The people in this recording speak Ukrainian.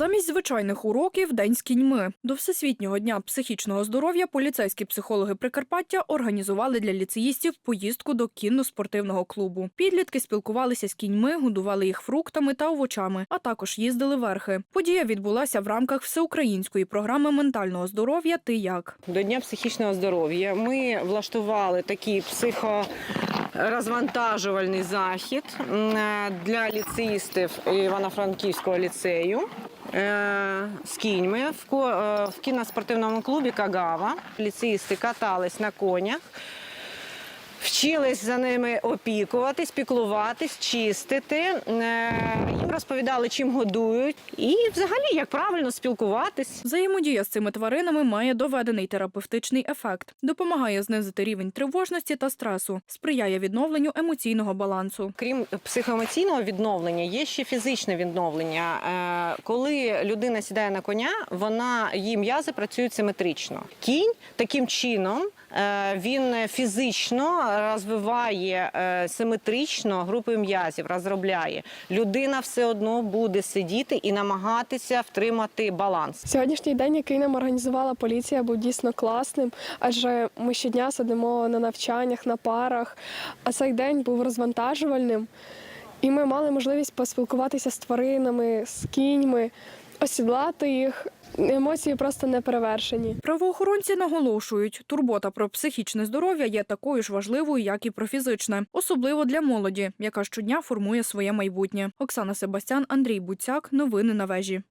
Замість звичайних уроків день з кіньми. До всесвітнього дня психічного здоров'я поліцейські психологи Прикарпаття організували для ліцеїстів поїздку до кінно-спортивного клубу. Підлітки спілкувалися з кіньми, годували їх фруктами та овочами, а також їздили верхи. Подія відбулася в рамках всеукраїнської програми ментального здоров'я Ти як. До Дня психічного здоров'я ми влаштували такий психорозвантажувальний захід е, для ліцеїстів Івано-Франківського ліцею. Е, З кіньми в кіноспортивному клубі Кагава. Ліцеїсти катались на конях, вчились за ними опікуватись, піклуватись, чистити. Е, Їм розповідали, чим годують, і взагалі як правильно спілкуватись. Взаємодія з цими тваринами має доведений терапевтичний ефект, допомагає знизити рівень тривожності та стресу, сприяє відновленню емоційного балансу. Крім психоемоційного відновлення, є ще фізичне відновлення. Е, Коли людина сідає на коня, вона її м'язи працюють симетрично. Кінь таким чином він фізично розвиває е, симетрично групи м'язів, розробляє. Людина все одно буде сидіти і намагатися втримати баланс. Сьогоднішній день, який нам організувала поліція, був дійсно класним, адже ми щодня сидимо на навчаннях, на парах, а цей день був розвантажувальним. І ми мали можливість поспілкуватися з тваринами, з кіньми, осідлати їх. Емоції просто не перевершені. Правоохоронці наголошують, турбота про психічне здоров'я є такою ж важливою, як і про фізичне, особливо для молоді, яка щодня формує своє майбутнє. Оксана Себастян, Андрій Буцяк. Новини на вежі.